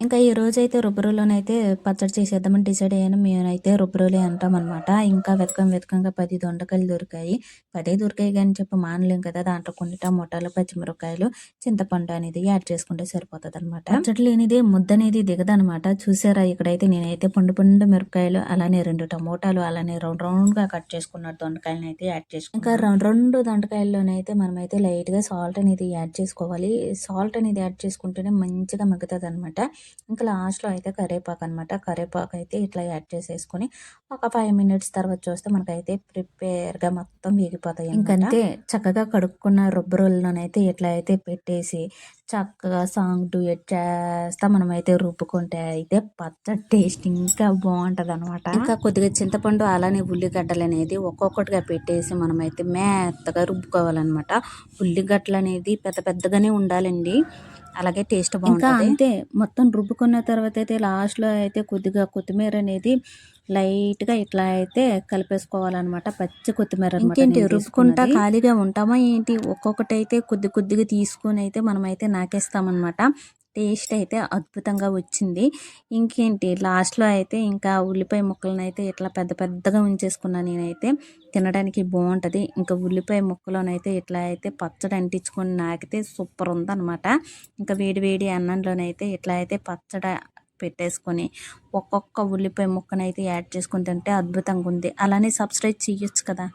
ఇంకా ఈ రోజైతే రుబ్బురోలోనైతే పచ్చడి చేసేద్దామని డిసైడ్ అయ్యాను. మేమైతే రుబ్బురోలే అంటామనమాట. ఇంకా వెతకం వెతకంగా పది దొండకాయలు దొరికాయి. పదే దొరికాయి కానీ చెప్పి మానలేం కదా! దాంట్లో కొన్ని టమోటాలు, పచ్చిమిరపకాయలు, చింతపండు అనేది యాడ్ చేసుకుంటే సరిపోతదనమాట. పచ్చడి లేనిదే ముద్దనేది దిగదనమాట. చూసారా ఇక్కడైతే నేనైతే పండు పండు మిరపకాయలు, అలానే రెండు టమోటాలు, అలానే రౌండ్ రౌండ్గా కట్ చేసుకున్న అయితే యాడ్ చేసుకున్నాను. ఇంకా రెండు రెండు దొండకాయల్లోనైతే మనమైతే లైట్‌గా సాల్ట్ అనేది యాడ్ చేసుకోవాలి. సాల్ట్ అనేది యాడ్ చేసుకుంటేనే మంచిగా మగ్గుతదనమాట. ఇంకా లాస్ట్‌లో అయితే కరివేపాకు అనమాట. కరివేపాకు అయితే ఇట్లా యాడ్ చేసేసుకొని ఒక 5 మినిట్స్ తర్వాత చూస్తే మనకైతే ప్రిపేర్‌గా మొత్తం వేగిపోతాయి ఇంకంతే చక్కగా కడుక్కున్న రుబ్బురోలులోనైతే ఇట్లా అయితే పెట్టేసి చక్కగా సాంగ్ డ్యూయెట్ చేస్తా మనమైతే రుబ్బుకుంటే అయితే పచ్చడి టేస్ట్ ఇంకా బాగుంటదనమాట. ఇంకా కొద్దిగా చింతపండు అలానే ఉల్లిగడ్డలు అనేది ఒక్కొక్కటిగా పెట్టేసి మనమైతే మెత్తగా రుబ్బుకోవాలనమాట. ఉల్లిగడ్డలు అనేది పెద్ద పెద్దగానే ఉండాలండి. అలాగే టేస్ట్ బాగుంటది. ఇంకా అంతే మొత్తం రుబ్బుకున్న తర్వాత అయితే లాస్ట్‌లో అయితే కొద్దిగా కొత్తిమీర అనేది లైట్‌గా ఇట్లా అయితే కలిపేసుకోవాలనమాట. పచ్చి కొత్తిమీర. ఇంకేంటి రుబ్బుకుంటా ఖాళీగా ఉంటామా ఏంటి? ఒక్కొక్కటైతే కొద్ది కొద్దిగా తీసుకొని అయితే మనమైతే నాకేస్తామనమాట. టేస్ట్ అయితే అద్భుతంగా వచ్చింది. ఇంకేంటి లాస్ట్‌లో అయితే ఇంకా ఉల్లిపాయ ముక్కలనైతే ఇట్లా పెద్ద పెద్దగా ఉంచేసుకున్నాను నేనైతే. తినడానికి బాగుంటుంది ఇంకా ఉల్లిపాయ ముక్కలోనైతే ఇట్లా అయితే పచ్చడి అంటించుకొని నాకితే సూపర్ ఉందనమాట. ఇంకా వేడి వేడి అన్నంలోనైతే ఇట్లా అయితే పచ్చడి పెట్టేసుకొని ఒక్కొక్క ఉల్లిపాయ ముక్కనైతే యాడ్ చేసుకుని తింటే అద్భుతంగా ఉంది. అలానే సబ్స్క్రైబ్ చేయొచ్చు కదా!